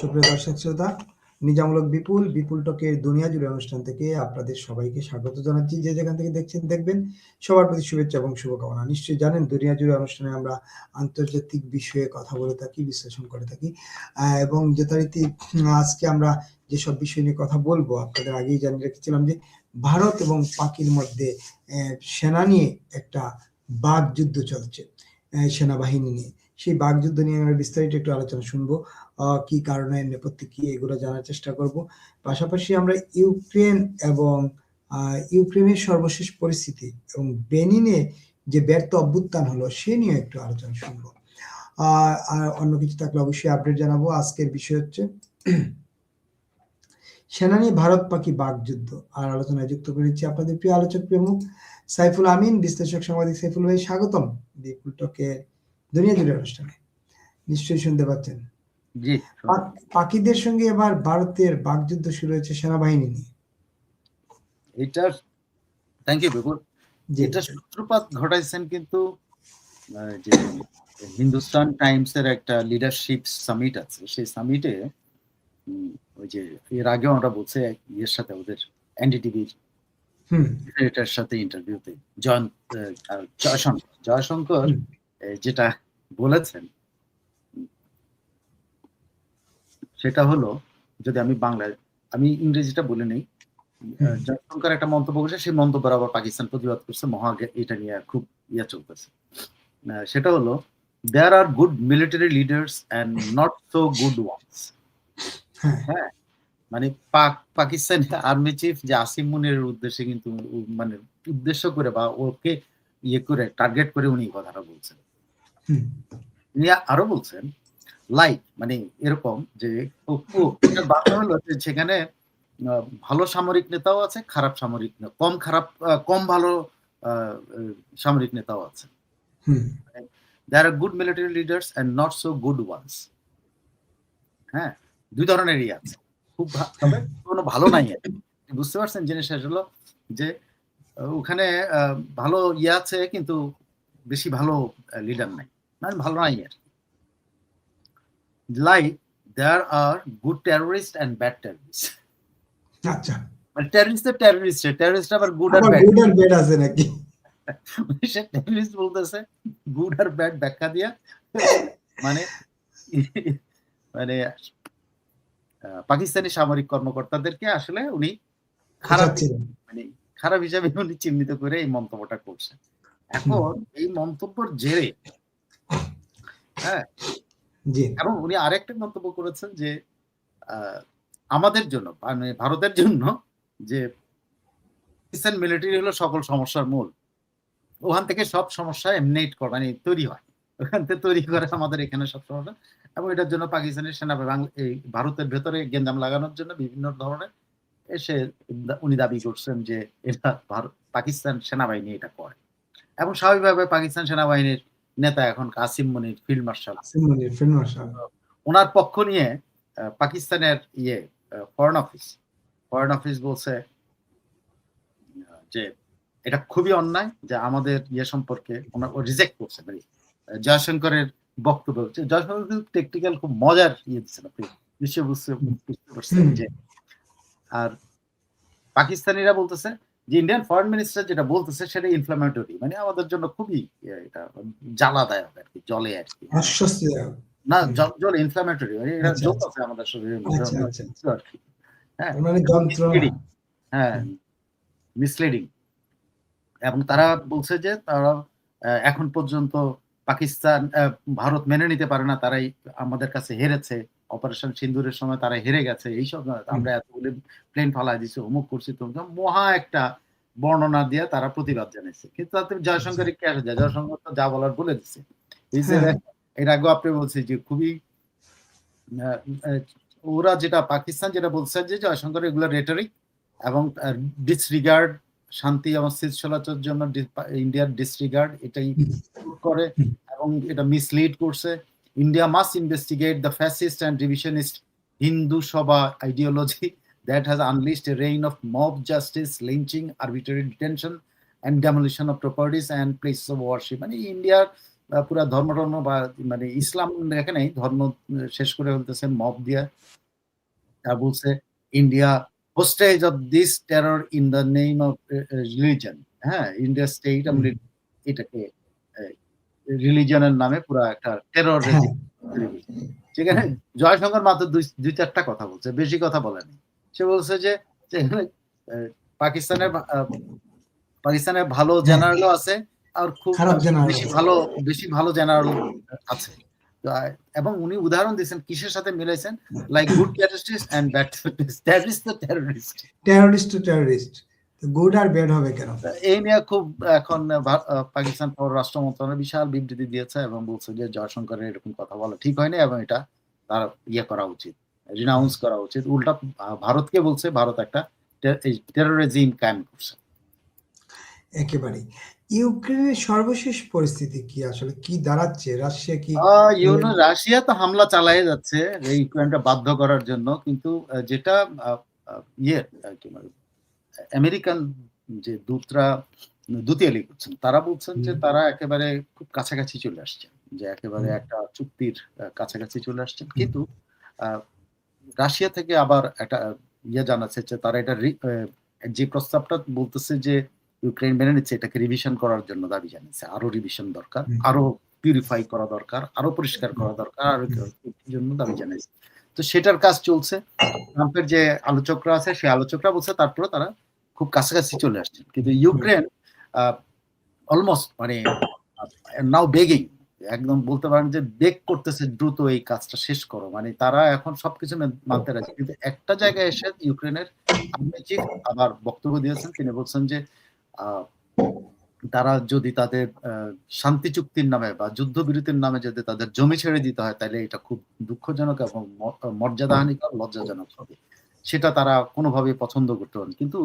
সুপ্রিয় দর্শক শ্রোতা, নিজামূলক বিপুল বিপুল টকের দুনিয়া জুড়ে অনুষ্ঠান থেকে আপনাদের সবাইকে স্বাগত জানাচ্ছি। যে যেখান থেকে দেখছেন, দেখবেন। সবার প্রতি শুভেচ্ছা এবং শুভকামনা। নিশ্চয়ই জানেন, দুনিয়া জুড়ে অনুষ্ঠানে আমরা আন্তর্জাতিক বিষয়ে কথা বলে থাকি, বিশ্লেষণ করে থাকি। এবং যথারীতি আজকে আমরা যেসব বিষয় নিয়ে কথা বলব, আপনাদের আগেই জানিয়ে রেখেছিলাম যে, ভারত এবং পাকির মধ্যে সেনা নিয়ে একটা বাঘ যুদ্ধ চলছে সেনাবাহিনী নিয়ে। সেই বাগযুদ্ধ নিয়ে আমরা বিস্তারিত একটু আলোচনা শুনব। কি কারণে, নেপথ্যে কি, এগুলো জানার চেষ্টা করব। পাশাপাশি আমরা ইউক্রেন এবং ইউক্রেনের সর্বশেষ পরিস্থিতি এবং বেনিনে যে ব্যর্থ অভ্যুত্থান হলো, সে নিয়ে একটু আলোচনা শুনব। আর অন্য কিছু থাকলে অবশ্যই আপডেট জানাব। আজকের বিষয় হচ্ছে সেনা নিয়ে ভারত পাকি বাগযুদ্ধ আর আলোচনায় যুক্ত করেছি আপনাদের প্রিয় আলোচক প্রমুখ সাইফুল আমিন, বিশ্লেষক সাংবাদিক সাইফুল ভাই, স্বাগতম। দুনিয়া জুড়ে অনুষ্ঠানে। নিশ্চয়ই শুনতে পাচ্ছেন। পাকিদের সঙ্গে এবার ভারতের বাগযুদ্ধ শুরু হয়েছে সেনাবাহিনী নিয়ে। এটার থ্যাংক ইউ বিপুল। এটা সূত্রপাত ঘটাইছেন কিন্তু যে হিন্দুস্তান টাইমস এর একটা লিডারশিপ সামিট আছে। সেই সামিটে ওই যে এর আগে আমরা বলছে ইয়ের সাথে ওদের এনডিটিভির এটার সাথে ইন্টারভিউতে জয়ন্ত জয়শঙ্কর। জয়শঙ্কর যেটা বলেছেন সেটা হলো যদি আমি বাংলায় আমি ইংরেজিটা বলে নেই। জয়শঙ্কর একটা মন্তব্য করেছে সেই মন্তব্যের আবার পাকিস্তান প্রতিবাদ করছে মহা এটা নিয়ে খুব ইয়া চলতেছে। সেটা হলো there are good military leaders and not so good ones হ্যাঁ। মানে পাক পাকিস্তান আর্মি চিফ যে আসিম মুনিরের উদ্দেশ্যে কিন্তু মানে উদ্দেশ্য করে বা ওকে ইয়ে করে টার্গেট করে উনি কথাটা বলছেন। উনি আরও বলছেন লাইক মানে এরকম যে বার্তা হলো যে সেখানে ভালো সামরিক নেতাও আছে খারাপ সামরিক কম খারাপ কম ভালো সামরিক নেতাও আছে। There are good military leaders and not so good ones হ্যাঁ দুই ধরনেরই আছে। খুব তবে কোনো ভালো নাই বুঝতে পারছেন জিনিস হলো যে ওখানে আহ, ভালো ইয়ে আছে কিন্তু বেশি ভালো লিডার নাই। মানে ভালো নাই আর like there are good terrorist and bad terrorist আচ্ছা। মানে টেরোরিস্ট তো টেরোরিস্ট টেরোরিস্ট আবার গুড আর ব্যাড গুড আর বেড আছে নাকি? সে টেরোরিস্ট বলতেছে গুড আর ব্যাড ব্যাখ্যা দিয়া। মানে মানে পাকিস্তানি সামরিক কর্মকর্তাদেরকে আসলে উনি খারাপ। মানে খারাপ হিসাবে উনি চিহ্নিত করে এই মন্তব্যটা করছেন। এখন এই মন্তব্যের জেরে হ্যাঁ এবং উনি আরেকটা মন্তব্য করেছেন যে আমাদের জন্য মানে ভারতের জন্য যে পাকিস্তান মিলিটারি হলো সকল সমস্যার মূল। ওখান থেকে সব সমস্যা এমনেট করে মানে তৈরি হয়। ওখান থেকে তৈরি করে আমাদের এখানে সব সমস্যা। এবং এটার জন্য পাকিস্তানের সেনা এই ভারতের ভেতরে গেঞ্জাম লাগানোর জন্য বিভিন্ন ধরনের এসে উনি দাবি করছেন যে এটা পাকিস্তান সেনাবাহিনী এটা করে। এবং স্বাভাবিকভাবে পাকিস্তান সেনাবাহিনীর নেতা এখন কাসিম মনির ফিল্ড মার্শাল। ওনার পক্ষ নিয়ে পাকিস্তানের ইয়ে ফরেন অফিস ফরেন অফিস বলছে যে এটা খুবই অন্যায় যে আমাদের ইয়ে সম্পর্কে ওনার রিজেক্ট করছে মানে জয়শঙ্করের বক্তব্য। হচ্ছে জয়শঙ্কর কিন্তু টেকনিক্যাল খুব মজার ইয়ে দিচ্ছেন আপনি। নিশ্চয়ই বুঝতে বুঝতে পারছেন যে আর পাকিস্তানিরা বলতেছে যে ইন্ডিয়ান ফরেন মিনিস্টার যেটা বলতেছে সেটা ইনফ্লামেটরি মানে আমাদের জন্য খুবই ইয়ে, এটা জ্বালাদায়ক আর কি জলে আর কি। না জল ইনফ্লামেটরি মানে এটা আচ্ছা, জ্বলতেছে আমাদের শরীরের মধ্যে আচ্ছা, আচ্ছা। হ্যাঁ মানে। হ্যাঁ মিসলিডিং এবং তারা বলছে যে তারা এখন পর্যন্ত পাকিস্তান ভারত মেনে নিতে পারে না তারাই আমাদের কাছে হেরেছে। অপারেশন সিন্দুরের সময় তারা হেরে গেছে এইসব না, আমরা এতগুলো প্লেন ফালাই দিছি অমুক করছি তো মহা একটা বর্ণনা দিয়ে তারা প্রতিবাদ জানাইছে। কিন্তু তাতে জয়শঙ্কর কে আসে যায়। জয়শঙ্কর তো যা বলার বলে দিচ্ছে যে হ্যাঁ। এর আগে আপনি বলছি যে খুবই ওরা যেটা পাকিস্তান যেটা বলছে যে জয়শঙ্কর এগুলো রেটরিক এবং ডিসরিগার্ড শান্তি এবং স্থিতিশীলতার জন্য ইন্ডিয়ার ডিসরিগার্ড এটাই করে এবং এটা মিসলিড করছে। India must investigate the fascist and divisionist Hindu sabha ideology that has unleashed a reign of mob justice lynching arbitrary detention and demolition of properties and places of worship মানে ইন্ডিয়ার পুরা ধর্ম টর্ম বা মানে ইসলাম দেখে নেই ধর্ম শেষ করে ফেলতেছে মব দিয়া। আর বলছে India hostage of this terror in the name of religion হ্যাঁ ইন্ডিয়া স্টেট হুম। এটাকে রিলিজনের নামে পুরা একটা টেরর হ্যাঁ সেখানে জয়শঙ্কর মাত্র দুই চারটা কথা বলছে বেশি কথা বলেনি। সে বলছে যে পাকিস্তানের পাকিস্তানের ভালো জেনারেলও আছে আর খুব বেশি ভালো বেশি ভালো জেনারেল আছে। এবং উনি উদাহরণ দিয়েছেন কিসের সাথে মিলাইছেন like good terrorist and bad terrorist তো terrorist terrorist to terrorist good R bad হবে কেন? এই নিয়ে খুব এখন পাকিস্তান পররাষ্ট্র মন্ত্রণালয় বিশাল বিবৃতি দিয়েছে এবং বলছে যে জয়শঙ্করের এরকম কথা বলা ঠিক হয়নি এবং এটা তার ইয়ে করা উচিত রিনাউন্স করা উচিত। উল্টা ভারতকে বলছে ভারত একটা টেরোরিজম কায়েম করছে। একেবারেই। ইউক্রেনের সর্বশেষ পরিস্থিতি কি আসলে? কি দাঁড়াচ্ছে? রাশিয়া কি ইউনো রাশিয়া তো হামলা চালাই যাচ্ছে ইউক্রেনটা বাধ্য করার জন্য কিন্তু যেটা ইয়ে আমেরিকান যে দূতরা দুতিয়ালি করছেন তারা বলছেন যে তারা একেবারে খুব কাছাকাছি চলে আসছেন যে একেবারে একটা চুক্তির কাছাকাছি চলে আসছেন। কিন্তু রাশিয়া থেকে আবার একটা ইয়ে জানাচ্ছে যে তারা এটা যে প্রস্তাবটা বলতেছে যে ইউক্রেন মেনে নিচ্ছে এটাকে রিভিশন করার জন্য দাবি জানিয়েছে। আরও রিভিশন দরকার আরও পিউরিফাই করা দরকার আরও পরিষ্কার করা দরকার আরও জন্য দাবি জানিয়েছে। তো সেটার কাজ চলছে। ট্রাম্পের যে আলোচকরা আছে সেই আলোচকরা বলছে তারপরে তারা খুব কাছাকাছি চলে আসছেন। কিন্তু ইউক্রেন অলমোস্ট মানে নাও বেগিং একদম বলতে পারেন যে বেগ করতেছে দ্রুত এই কাজটা শেষ করো। মানে তারা এখন সবকিছু মানতে রাজি। কিন্তু একটা জায়গায় এসে ইউক্রেনের আর্মি আবার বক্তব্য দিয়েছেন। তিনি বলছেন যে তারা যদি তাদের শান্তি চুক্তির নামে বা যুদ্ধ বিরতির নামে যদি তাদের জমি ছেড়ে দিতে হয়, তাহলে এটা খুব দুঃখজনক এবং ম- মর্যাদাহানিকর, লজ্জাজনক হবে। সেটা তারা কোনোভাবে পছন্দ করতে পারেন। কিন্তু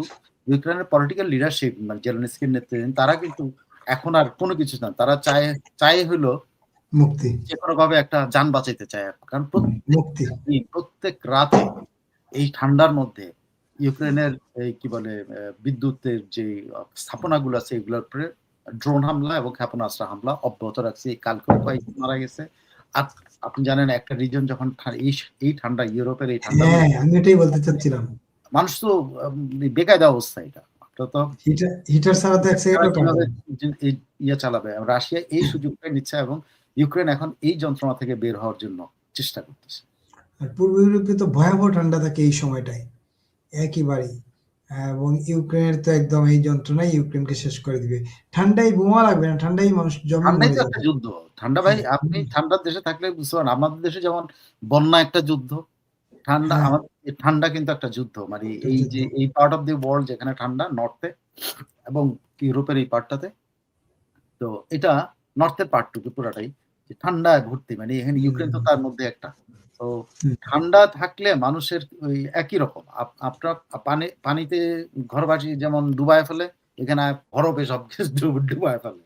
ইউক্রেনের পলিটিক্যাল লিডারশিপ মানে জেলেনস্কির নেতৃত্বে তারা কিন্তু এখন আর কোনো কিছু না। তারা চায় চায় হলো মুক্তি। যে কোনো ভাবে একটা যান বাঁচাইতে চায়। কারণ প্রত্যেক মুক্তি। প্রত্যেক রাতে এই ঠান্ডার মধ্যে ইউক্রেনের এই কি বলে বিদ্যুতের যে স্থাপনাগুলো আছে এগুলোর উপরে ড্রোন হামলা এবং ক্ষেপণাস্ত্র হামলা অব্যাহত রাখছে। কালকে মারা গেছে। আপনি জানেন একটা রিজন যখন এই ঠান্ডা ইউরোপের এই ঠান্ডা হ্যাঁ আমি এটাই বলতে চাচ্ছিলাম। মানুষ তো বেকায়দা অবস্থা এটা। তো হিটার হিটার ছাড়া তো ইয়ে চালাবে? রাশিয়া এই সুযোগটা নিচ্ছে এবং ইউক্রেন এখন এই যন্ত্রণা থেকে বের হওয়ার জন্য চেষ্টা করতেছে। আর পূর্ব ইউরোপে তো ভয়াবহ ঠান্ডা থাকে এই সময়টায়। একেবারেই। এবং ইউক্রেনের তো একদম এই যন্ত্রণাই ইউক্রেনকে শেষ করে দিবে। ঠান্ডায় বোমা লাগবে না ঠান্ডাই মানুষ জমে ঠান্ডাই তো একটা যুদ্ধ। ঠান্ডা ভাই আপনি ঠান্ডার দেশে থাকলে বুঝতে পারেন আমাদের দেশে যেমন বন্যা একটা যুদ্ধ ঠান্ডা হ্যাঁ। আমাদের ঠান্ডা কিন্তু একটা যুদ্ধ। মানে এই যে এই পার্ট অফ দি ওয়ার্ল্ড যেখানে ঠান্ডা নর্থে এবং ইউরোপের এই পার্টটাতে তো এটা নর্থের পার্টটুকু পুরাটাই যে ঠান্ডা ভর্তি মানে এখানে ইউক্রেন তো তার মধ্যে একটা। তো ঠান্ডা থাকলে মানুষের ওই একই রকম। আপ- আপনার পানি পানিতে ঘর বাসি যেমন ডুবায় ফেলে এখানে বরফে সব কিছু ডুবায় ফেলে।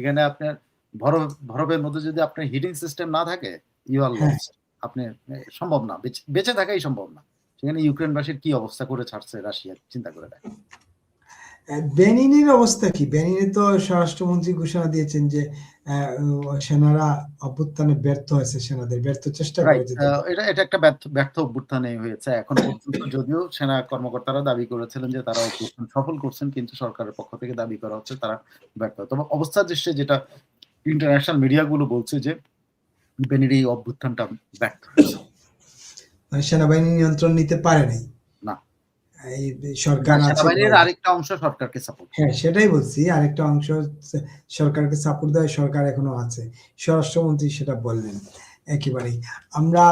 এখানে আপনার বরফ বরফের মধ্যে যদি আপনার হিটিং সিস্টেম না থাকে ইউ আর হ্যাঁ। লস আপনি সম্ভব না। বেঁচে- থাকাই সম্ভব না। সেখানে ইউক্রেনবাসীর কি অবস্থা করে ছাড়ছে রাশিয়া? চিন্তা করে দেখেন। বেনিনের অবস্থা কি? বেনিনে তো স্বরাষ্ট্রমন্ত্রী ঘোষণা দিয়েছেন যে সেনারা অভ্যুত্থানে ব্যর্থ হয়েছে সেনাদের ব্যর্থ চেষ্টা করেছে। এটা এটা একটা ব্যর্থ ব্যর্থ অভ্যুত্থানে হয়েছে। এখন পর্যন্ত যদিও সেনা কর্মকর্তারা দাবি করেছিলেন যে তারা অভ্যুত্থান সফল করছেন কিন্তু সরকারের পক্ষ থেকে দাবি করা হচ্ছে তারা ব্যর্থ। তবে অবস্থার দৃশ্যে যেটা ইন্টারন্যাশনাল মিডিয়াগুলো বলছে যে বেনির এই অভ্যুত্থানটা ব্যর্থ। মানে সেনাবাহিনী নিয়ন্ত্রণ নিতে পারে নাই। এই সরকার আরেকটা অংশ সরকারকে সাপোর্ট হ্যাঁ সেটাই বলছি। আরেকটা অংশ সরকারকে সাপোর্ট দেয় সরকার এখনও আছে। স্বরাষ্ট্রমন্ত্রী সেটা বললেন। একেবারেই। আমরা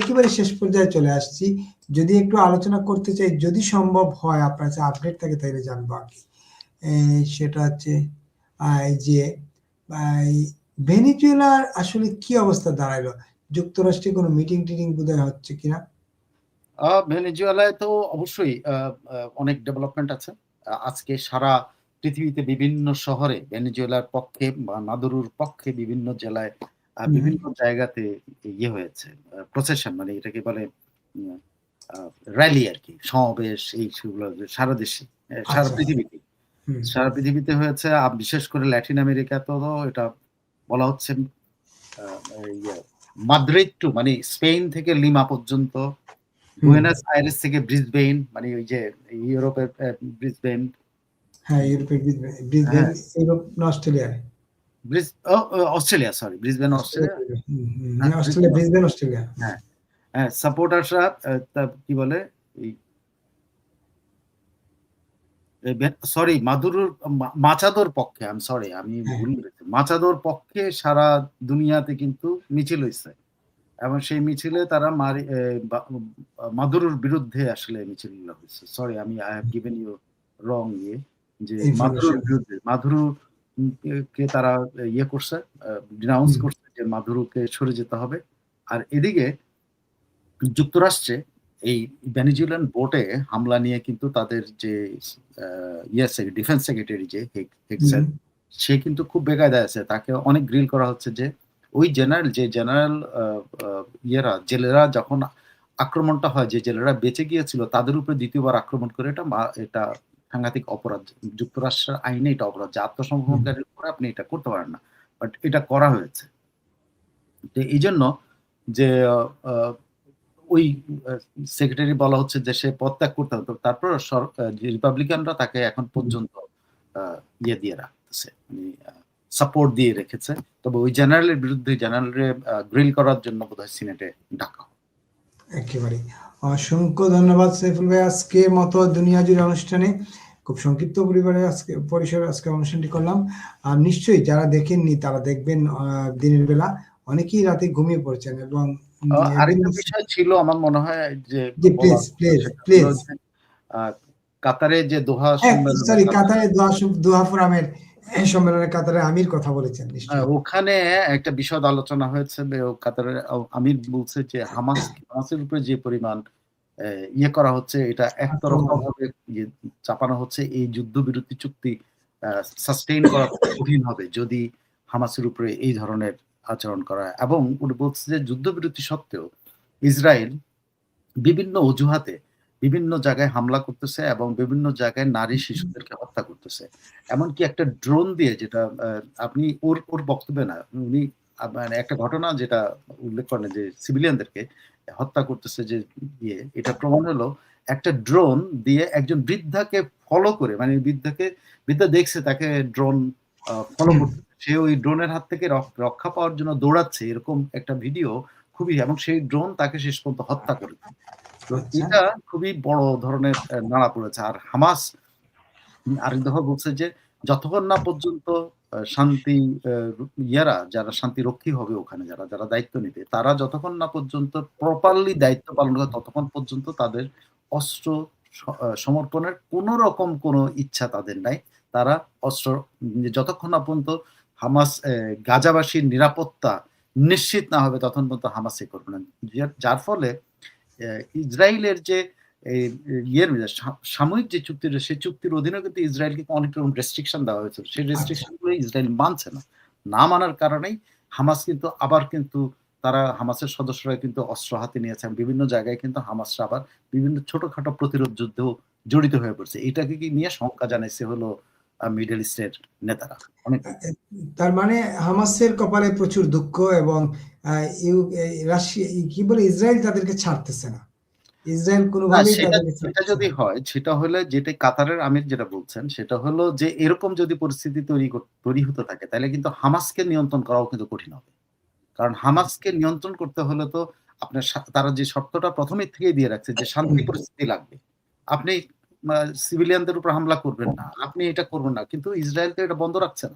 একেবারে শেষ পর্যায়ে চলে আসছি। যদি একটু আলোচনা করতে চাই যদি সম্ভব হয় আপনার কাছে আপডেট থাকে তাহলে জানব আর কি সেটা হচ্ছে যে ভেনিজুয়েলার আসলে কি অবস্থা দাঁড়াল যুক্তরাষ্ট্রে কোনো মিটিং টিটিং বোধহয় হচ্ছে কিনা? ভেনেজুয়েলায় তো অবশ্যই অনেক ডেভেলপমেন্ট আছে। আজকে সারা পৃথিবীতে বিভিন্ন শহরে ভেনেজুয়েলার পক্ষে বা নাদুরুর পক্ষে বিভিন্ন জেলায় বিভিন্ন জায়গাতে ইয়ে হয়েছে প্রসেশন মানে এটাকে বলে র্যালি আর কি সমাবেশ এই সেগুলো সারা দেশে সারা আচ্ছা। পৃথিবীতে। সারা পৃথিবীতে হয়েছে বিশেষ করে ল্যাটিন আমেরিকাতেও এটা বলা হচ্ছে ইয়ে, মাদ্রিদ টু মানে স্পেন থেকে লিমা পর্যন্ত বুয়েনাস আইরেস থেকে ব্রিসবেইন মানে ওই যে ইউরোপের হ্যাঁ ব্রিসবেন ব্রিসবেন ইউরোপ না অস্ট্রেলিয়া? সরি ব্রিসবেন অস্ট্রেলিয়া হুম, হ্যাঁ, অস্ট্রেলিয়া ব্রিসবেন অস্ট্রেলিয়া হ্যাঁ সাপোর্টারসরা কি বলে? সরি মাদুরুর মাচাদোর পক্ষে আমি সরি আমি হ্যাঁ। ভুল বলেছি মাচাদোর পক্ষে সারা দুনিয়াতে কিন্তু মিছিল হয়েছে এবং সেই মিছিলে তারা মাদুরুর বিরুদ্ধে আসলে মিছিল হয়েছে। সরি আমি I have given you wrong ইয়ে যে. মাদুরুর বিরুদ্ধে মাদুরু কে তারা ইয়ে করছে ডিনাউন্স করছে যে মাদুরুকে সরে যেতে হবে। আর এদিকে যুক্তরাষ্ট্রে এই ভেনিজুয়েলান বোটে হামলা নিয়ে কিন্তু তাদের যে ইয়ে ডিফেন্স সেক্রেটারি যে হেগ- সে কিন্তু খুব বেকায়দায় আছে। তাকে অনেক গ্রিল করা হচ্ছে যে ওই জেনারেল যে জেনারেল ইয়েরা, জেলেরা যখন আক্রমণটা হয়, যে জেলেরা বেঁচে গিয়েছিল, তাদের উপরে দ্বিতীয়বার আক্রমণ করে এটা এটা সাংঘাতিক অপরাধ। যুক্তরাষ্ট্রের আইনে এটা অপরাধ। যে আত্মসমর্পণকারীর উপরে আপনি এটা করতে পারেন না বাট এটা করা হয়েছে। তো এই জন্য যে ওই সেক্রেটারি বলা হচ্ছে যে সে পদত্যাগ করতে হবে। তারপর রিপাবলিকানরা তাকে এখন পর্যন্ত ইয়ে দিয়ে রাখতেছে। সাপোর্ট দিয়ে রেখেছে। তবে ওই জেনারেলের বিরুদ্ধে জেনারেলের গ্রিল করার জন্য বোধহয় সিনেটে ডাকা একেবারে অসংখ্য ধন্যবাদ সাইফুল ভাই আজকের মতো দুনিয়া জুড়ে অনুষ্ঠানে। খুব সংক্ষিপ্ত পরিবারে আজকে পরিসরে আজকে অনুষ্ঠানটি করলাম। আর নিশ্চয়ই যারা দেখেননি তারা দেখবেন দিনের বেলা। অনেকেই রাতে ঘুমিয়ে পড়ছেন এবং আরেকটা বিষয় ছিল আমার মনে হয় যে প্লিজ প্লিজ প্লিজ কাতারে যে দোহা হ্যাঁ সম্মেলন- সরি কাতারে দোহা দোহা ফোরামের সম্মেলনে কাতারে আমির কথা বলেছেন ওখানে একটা বিশদ আলোচনা হয়েছে যে কাতারের আমির বলছে যে হামাস হামাসের উপরে যে পরিমাণ ইয়ে করা হচ্ছে, এটা ইয়ে চাপানো হচ্ছে, এই যুদ্ধবিরতি চুক্তি সাস্টেইন করা কঠিন হবে যদি হামাসের উপরে এই ধরনের আচরণ করা হয়। এবং উনি বলছে যে যুদ্ধবিরতি সত্ত্বেও ইসরায়েল বিভিন্ন অজুহাতে বিভিন্ন জায়গায় হামলা করতেছে এবং বিভিন্ন জায়গায় নারী শিশুদেরকে হত্যা করতেছে। এমনকি একটা ড্রোন দিয়ে যেটা আপনি ওর ওর বক্তব্যে না উনি মানে একটা ঘটনা যেটা উল্লেখ করেন যে সিভিলিয়ানদেরকে হত্যা করতেছে যে ইয়ে এটা প্রমাণ হলো একটা ড্রোন দিয়ে একজন বৃদ্ধাকে ফলো করে মানে বৃদ্ধাকে বৃদ্ধা দেখছে তাকে ড্রোন ফলো করতে সে ওই ড্রোনের হাত থেকে রক- রক্ষা পাওয়ার জন্য দৌড়াচ্ছে এরকম একটা ভিডিও খুবই এবং সেই ড্রোন তাকে শেষ পর্যন্ত হত্যা করেছে। আচ্ছা। এটা খুবই বড় ধরনের নাড়া পড়েছে। আর হামাস আরেক দফা বলছে যে, যতক্ষণ না পর্যন্ত শান্তি ইয়ারা, যারা শান্তি রক্ষী হবে ওখানে, যারা যারা দায়িত্ব নিবে, তারা যতক্ষণ না পর্যন্ত প্রপারলি দায়িত্ব পালন করে, ততক্ষণ পর্যন্ত তাদের অস্ত্র সমর্পণের কোন রকম কোনো ইচ্ছা তাদের নাই। তারা অস্ত্র যতক্ষণ না পর্যন্ত হামাস গাজাবাসীর নিরাপত্তা নিশ্চিত না হবে, ততক্ষণ পর্যন্ত হামাস করবে না। যার- ফলে ইসরায়েলের যে ইয়ের সাময়িক যে চুক্তি রয়েছে, সেই চুক্তির অধীনে কিন্তু ইসরায়েলকে অনেক রকম রেস্ট্রিকশন দেওয়া হয়েছিল সেই রেস্ট্রিকশনগুলো ইসরায়েল মানছে না। না মানার কারণেই হামাস কিন্তু আবার কিন্তু তারা হামাসের সদস্যরা কিন্তু অস্ত্র হাতে নিয়েছে বিভিন্ন জায়গায় কিন্তু হামাসরা আবার বিভিন্ন ছোটখাটো প্রতিরোধ যুদ্ধেও জড়িত হয়ে পড়ছে। এটাকে কি নিয়ে শঙ্কা জানাইছে হলো মিডল ইস্টের নেতারা। তার মানে হামাসের কপালে প্রচুর দুঃখ এবং রাশিয়া কি বলে ইসরায়েল তাদেরকে ছাড়তেছে না। ইসরায়েল কোনোভাবেই সেটা যদি হয় সেটা হলে যেটা কাতারের আমির যেটা বলছেন সেটা হলো যে এরকম যদি পরিস্থিতি তৈরি তৈরি হতে থাকে তাহলে কিন্তু হামাসকে নিয়ন্ত্রণ করাও কিন্তু কঠিন হবে। কারণ হামাসকে নিয়ন্ত্রণ করতে হলে তো আপনার তারা যে শর্তটা প্রথমে থেকেই দিয়ে রাখছে যে শান্তি পরিস্থিতি লাগবে। আপনি সিভিলিয়ানদের উপর হামলা করবেন না। আপনি এটা করবেন না। কিন্তু ইসরায়েল তো এটা বন্ধ রাখছে না।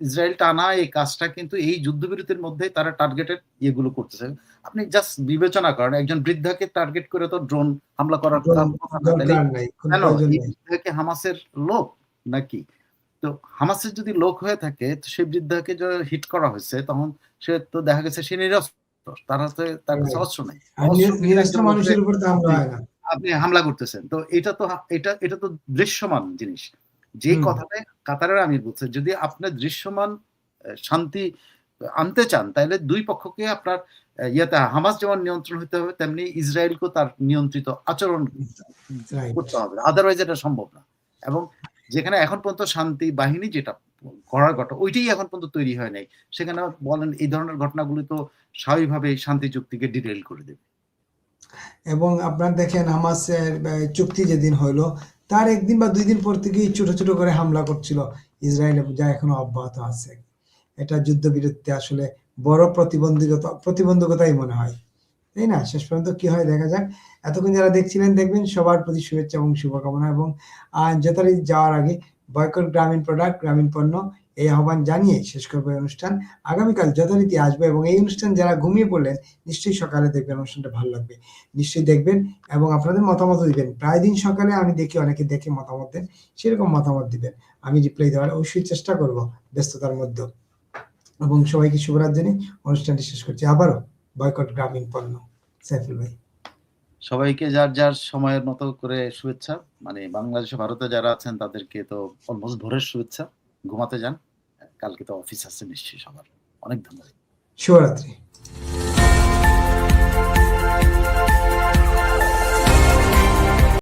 ইসরায়েল টানা এই কাজটা কিন্তু এই যুদ্ধবিরতির মধ্যে তারা টার্গেটেড ইয়েগুলো করতেছে। আপনি জাস্ট বিবেচনা করেন একজন বৃদ্ধাকে টার্গেট করে তো ড্রোন হামলা করার কথা নাই। কোনো নেই। বৃদ্ধাকে হামাসের লোক নাকি? তো হামাসের যদি লোক হয়ে থাকে তো সেই বৃদ্ধাকে হিট করা হয়েছে তখন সে তো দেখা গেছে সে নিরস্ত্র। তার হাতে তার কাছে অস্ত্র নেই। আর অস্ত্র নি- নিয়ে নিরস্ত্র একজন মানুষের উপর হামলা হয় না। আপনি হামলা করতেছেন। তো এটা তো এটা এটা তো দৃশ্যমান জিনিস। যে। কথাটা কাতারের আমির বলছে যদি আপনি দৃশ্যমান শান্তি আনতে চান তাহলে দুই পক্ষকে আপনার ইয়েতে হামাস যেমন নিয়ন্ত্রণ হতে হবে তেমনি ইসরায়েলকেও তার নিয়ন্ত্রিত আচরণ করতে হবে। আদারওয়াইজ এটা সম্ভব না। এবং যেখানে এখন পর্যন্ত শান্তি বাহিনী যেটা করার ঘটনা ওইটাই এখন পর্যন্ত তৈরি হয় নাই। সেখানে বলেন এই ধরনের ঘটনাগুলি তো স্বাভাবিকভাবে শান্তি চুক্তিকে ডিটেল করে দেবে। এবং আপনার দেখেন হামাসের চুক্তি যেদিন হইল, তার একদিন বা দুই দিন পর থেকেই ছোট ছোট করে হামলা করছিল। ইসরায়েল যা এখনও অব্যাহত আছে। এটা যুদ্ধবিরতিতে আসলে বড় প্রতিবন্ধকতা, প্রতিবন্ধকতাই মনে হয়। তাই না? শেষ পর্যন্ত কি হয় দেখা যাক। এতক্ষণ যারা দেখছিলেন, দেখবেন সবার প্রতি শুভেচ্ছা এবং শুভকামনা এবং যথারীতি যাওয়ার আগে বয়কট গ্রামীণ প্রোডাক্ট, গ্রামীণ পণ্য এই আহ্বান জানিয়ে শেষ করব অনুষ্ঠান। আগামীকাল যথারীতি আসবে এবং এই অনুষ্ঠান যারা ঘুমিয়ে পড়লেন, নিশ্চয়ই সকালে দেখবেন অনুষ্ঠানটা ভালো লাগবে। নিশ্চয়ই দেখবেন এবং আপনাদের মতামত দিবেন। প্রায় দিন সকালে আমি দেখি অনেকে দেখে মতামত দেন, সেরকম মতামত দিবেন। আমি রিপ্লাই দেওয়ার অবশ্যই চেষ্টা করব ব্যস্ততার মধ্যে এবং সবাইকে শুভরাত অনুষ্ঠানটি শেষ করছি। আবারও বয়কট গ্রামীণ পণ্য। সাইফুল ভাই। সবাইকে যার যার সময়ের মতো করে শুভেচ্ছা। মানে বাংলাদেশে ভারতে যারা আছেন তাদেরকে তো অলমোস্ট ভোরের শুভেচ্ছা। ঘুমাতে যান। কালকে তো অফিস আছে নিশ্চয়ই সবার। অনেক ধন্যবাদ। শুভরাত্রি